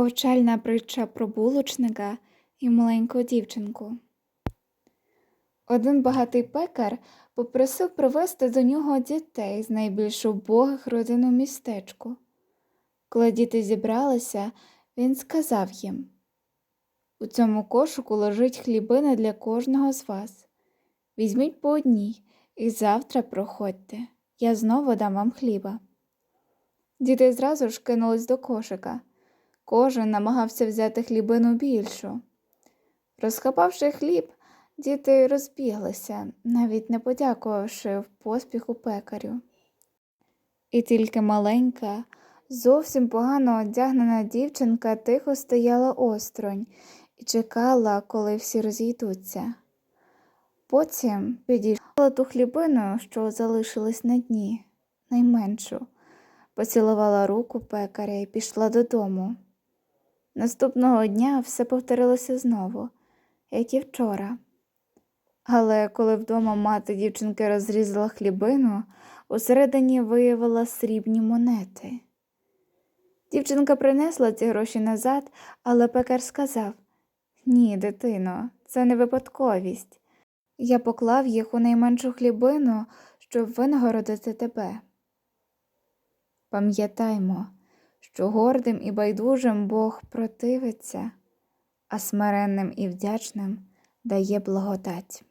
Повчальна притча про булочника і маленьку дівчинку. Один багатий пекар попросив привезти до нього дітей з найбільш убогих родин у містечку. Коли діти зібралися, він сказав їм У цьому кошику лежить хлібина для кожного з вас. Візьміть по одній і завтра проходьте. Я знову дам вам хліба. Діти зразу ж кинулись до кошика. Кожен намагався взяти хлібину більшу. Розхапавши хліб, діти розбіглися, навіть не подякувавши в поспіху пекарю. І тільки маленька, зовсім погано одягнена дівчинка тихо стояла осторонь і чекала, коли всі розійдуться. Потім підійшла ту хлібину, що залишилась на дні, найменшу, поцілувала руку пекаря і пішла додому. Наступного дня все повторилося знову, як і вчора. Але коли вдома мати дівчинки розрізала хлібину, усередині виявила срібні монети. Дівчинка принесла ці гроші назад, але пекар сказав Ні, дитино, це не випадковість. Я поклав їх у найменшу хлібину, щоб винагородити тебе. Пам'ятаймо, що гордим і байдужим Бог противиться, а смиренним і вдячним дає благодать.